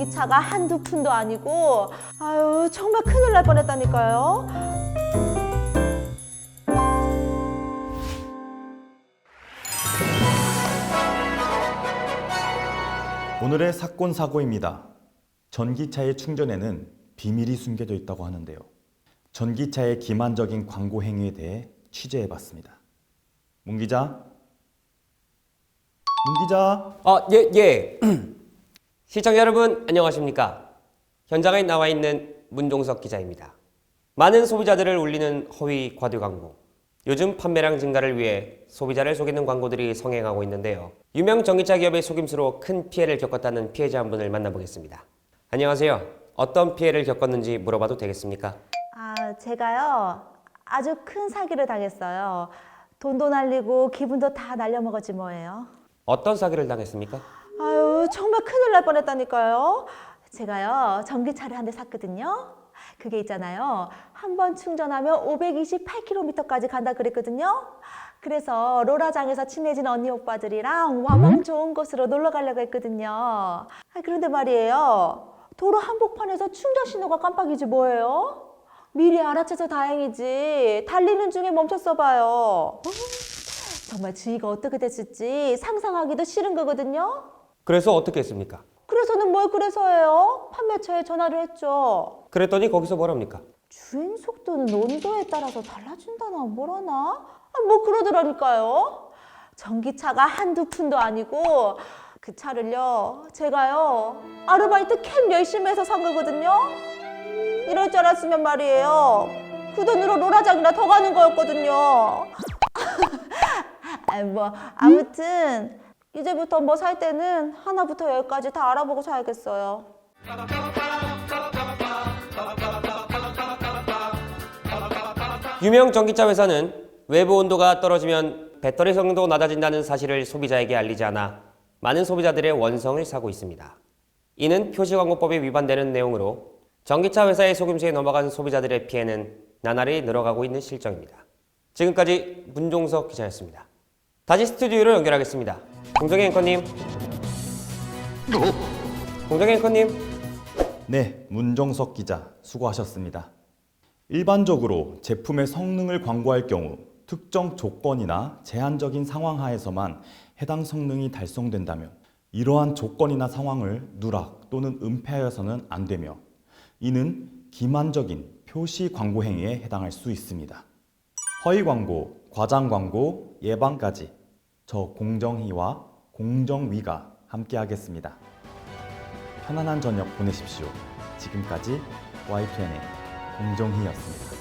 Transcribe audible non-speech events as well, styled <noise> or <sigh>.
전기차가 한두 푼도 아니고 아유 정말 큰일 날 뻔했다니까요. 오늘의 사건 사고입니다. 전기차의 충전에는 비밀이 숨겨져 있다고 하는데요. 전기차의 기만적인 광고 행위에 대해 취재해 봤습니다. 문 기자, 문 기자. 아, 예, 예. <clears throat> 시청자 여러분, 안녕하십니까? 현장에 나와 있는 문종석 기자입니다. 많은 소비자들을 울리는 허위 과대 광고. 요즘 판매량 증가를 위해 소비자를 속이는 광고들이 성행하고 있는데요. 유명 전기차 기업의 속임수로 큰 피해를 겪었다는 피해자 한 분을 만나보겠습니다. 안녕하세요. 어떤 피해를 겪었는지 물어봐도 되겠습니까? 아 제가요 아주 큰 사기를 당했어요. 돈도 날리고 기분도 다 날려먹었지 뭐예요. 어떤 사기를 당했습니까? 아유 정말 큰일 날 뻔했다니까요. 제가요 전기차를 한 대 샀거든요. 그게 있잖아요. 한 번 충전하면 528km까지 간다 그랬거든요. 그래서 로라장에서 친해진 언니 오빠들이랑 와망 좋은 곳으로 놀러 가려고 했거든요. 아, 그런데 말이에요. 도로 한복판에서 충전 신호가 깜빡이지 뭐예요? 미리 알아채서 다행이지. 달리는 중에 멈췄어 봐요. 정말 주의가 어떻게 됐을지 상상하기도 싫은 거거든요. 그래서 어떻게 했습니까? 그래서는 뭘 그래서예요? 판매처에 전화를 했죠. 그랬더니 거기서 뭐랍니까? 주행 속도는 온도에 따라서 달라진다나 뭐라나? 아, 뭐 그러더라니까요. 전기차가 한두 푼도 아니고 그 차를요 제가요 아르바이트 캠 열심히 해서 산 거거든요. 이럴 줄 알았으면 말이에요. 그 돈으로 로라장이나 더 가는 거였거든요. <laughs> 아, 뭐 아무튼 이제부터 뭐 살 때는 하나부터 열까지 다 알아보고 사야겠어요. 유명 전기차 회사는 외부 온도가 떨어지면 배터리 성능도 낮아진다는 사실을 소비자에게 알리지 않아 많은 소비자들의 원성을 사고 있습니다. 이는 표시광고법에 위반되는 내용으로 전기차 회사의 속임수에 넘어간 소비자들의 피해는 나날이 늘어가고 있는 실정입니다. 지금까지 문종석 기자였습니다. 다시 스튜디오로 연결하겠습니다. 공정의 앵커님. 공정의 앵커님. 네, 문정석 기자 수고하셨습니다. 일반적으로 제품의 성능을 광고할 경우 특정 조건이나 제한적인 상황 하에서만 해당 성능이 달성된다면 이러한 조건이나 상황을 누락 또는 은폐하여서는 안 되며 이는 기만적인 표시 광고 행위에 해당할 수 있습니다. 허위 광고, 과장 광고, 예방까지 저 공정희와 공정위가 함께하겠습니다. 편안한 저녁 보내십시오. 지금까지 Y2N의 공정희였습니다.